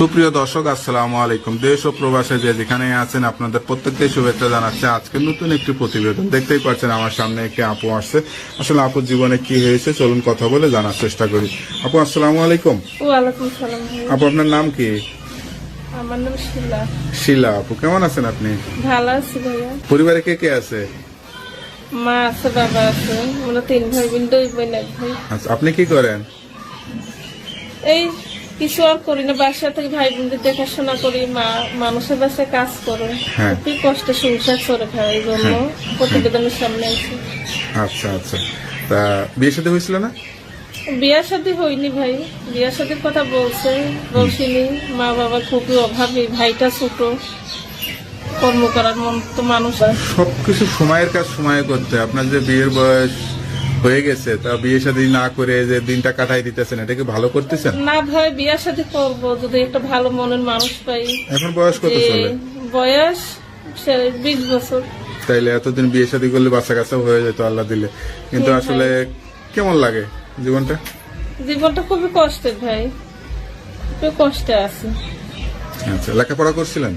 সুপ্রিয় দর্শক আসসালামু আলাইকুম। দেশ ও প্রবাসে যে যেখানে আছেন আপনাদের প্রত্যেককে শুভেচ্ছা জানাচ্ছে। আজকে নতুন একটি প্রতিবেদন। দেখতেই পাচ্ছেন আমার সামনে একটি আপু আসছে। আসলে আপুর জীবনে কি হয়েছে চলুন কথা বলে জানার চেষ্টা করি। আপু আসসালামু আলাইকুম। আপু আপনার নাম কি? আমার নাম শিলা। শিলা আপু কেমন আছেন আপনি? ভালো আছি ভাইয়া। পরিবারে কে কে আছে? মা আছে বাবা আছে। আমরা তিন ভাই বোন দুই বোন এক ভাই। আচ্ছা আপনি কি করেন? এই কিছু আর করি না বাসা থেকে ভাই বোনদের দেখাশোনা করি মা মানুষের বাসায় কাজ করে। হ্যাঁ। খুবই কষ্টে সংসার করে খায় এই জন্য প্রতিবেদনের সামনে আছি। আচ্ছা আচ্ছা। তা বিয়ে সাথে হয়েছিল না? বিয়ার সাথে হয়নি ভাই। বিয়ার সাথে কথা বলছে বলছিনি। মা বাবা খুবই অভাবী ভাইটা ছোট। কর্ম করার মন তো মানুষ সবকিছু সময়ের কাজ সময়ে করতে আপনার যে বিয়ের বয়স হয়ে গেছে। তা বিয়ে শাদী না করে যে দিনটা কাটাই দিতেছেন এটা কি ভালো করতেছেন? না ভাই বিয়ার সাথে করব যদি একটা ভালো মনের মানুষ পাই। এখন বয়স কত চলে বয়স বিশ বছর। তাইলে এতদিন বিয়ে শাদী করলে বাচ্চা কাচ্চাও হয়ে যেত আল্লাহ দিলে। কিন্তু আসলে কেমন লাগে জীবনটা? জীবনটা খুবই কষ্টের ভাই। খুবই কষ্টে আছে। আচ্ছা লেখাপড়া করছিলেন?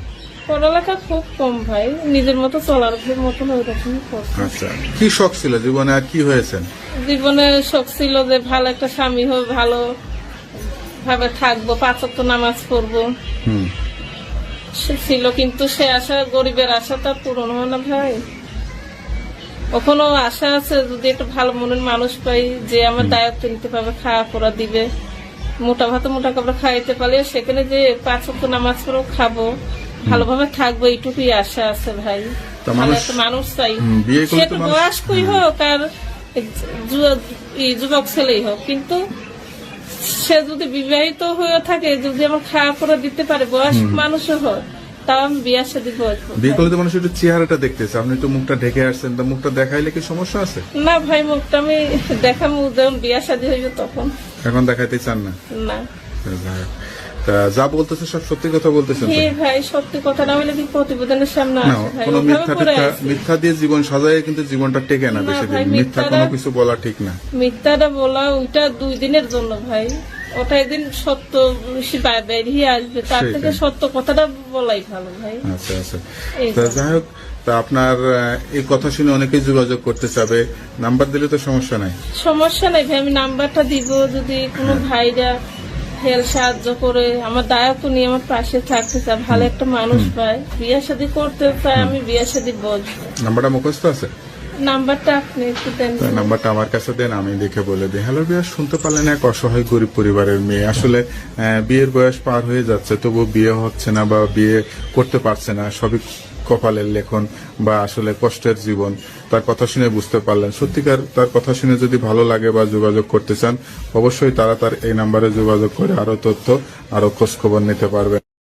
পড়ালেখা খুব কম ভাই। নিজের মতো চলার মতন ওই রকম আচ্ছা কি শখ ছিল জীবনে আর কি হয়েছেন জীবনে শখ ছিল যে ভালো একটা স্বামী হবে ভালো ভাবে থাকব পাঁচক নামাজ পড়ব। সে ছিল কিন্তু সে আশা গরিবের আশা তার পূরণ হয় না ভাই। ওখানেও আশা আছে যদি একটা ভালো মনের মানুষ পাই যে আমার দায়িত্ব নিতে পারবে খাওয়া পড়া দিবে। মোটা ভাত মোটা কাপড় খাইতে পারলে সেখানে যে পাঁচ নামাজ পড়েও খাব। ভালোভাবে থাকব এইটুকুই আশা আছে ভাই। মানুষ- চাই। সে তো বয়স্কই হোক আর যুবক ছেলেই হোক কিন্তু সে যদি বিবাহিত হয়ে থাকে যদি আমার খাওয়া পড়া দিতে পারে বয়স্ক মানুষও তাও আমি বিয়ার সাথে বয়স্ক বিয়ে করলে তো মানুষ একটু চেহারাটা দেখতেছে। আপনি তো মুখটা ঢেকে আসছেন তা মুখটা দেখাইলে কি সমস্যা আছে? না ভাই মুখটা আমি দেখাবো যখন হইবে তখন। এখন দেখাইতে চান না? না। যা বলতেছে সব সত্যি কথা বলতেছেন? ভাই সত্যি কথা না হলে প্রতিবেদনের সামনে কোনো মিথ্যা। মিথ্যা দিয়ে জীবন সাজায় কিন্তু জীবনটা টেকে না বেশি দিন। মিথ্যা কোনো কিছু বলা ঠিক না। মিথ্যাটা বলা ওইটা দুই দিনের জন্য ভাই। ওটা একদিন সত্য বেশি বেরিয়ে আসবে তার থেকে সত্য কথাটা বলাই ভালো ভাই। আচ্ছা আচ্ছা। যাই হোক তা আপনার এই কথা শুনে অনেকেই যোগাযোগ করতে চাবে। নাম্বার দিলে তো সমস্যা নাই। সমস্যা নাই ভাই আমি নাম্বারটা দিব। যদি কোনো ভাইরা হেল্প সাহায্য করে আমার দায়িত্ব নিয়ে আমার পাশে থাকতে চায় ভালো একটা মানুষ পায়। বিয়ে শাদী করতে চায় আমি বিয়ে শাদী বলব নাম্বারটা মুখস্থ আছে? নাম্বারটা আপনি একটু দেন। নাম্বারটা আমার কাছে দেন আমি দেখে বলে দিই। হ্যালো বিয়ার শুনতে পারলেন এক অসহায় গরিব পরিবারের মেয়ে। আসলে বিয়ের বয়স পার হয়ে যাচ্ছে তবু বিয়ে হচ্ছে না বা বিয়ে করতে পারছে না। সবই কপালের লেখন বা আসলে কষ্টের জীবন, তার কথা শুনে বুঝতে পারলেন। সত্যিকার তার কথা শুনে যদি ভালো লাগে বা যোগাযোগ করতে চান, অবশ্যই তারা তার এই নাম্বারে যোগাযোগ করে আরও তথ্য, আরও খোঁজখবর নিতে পারবে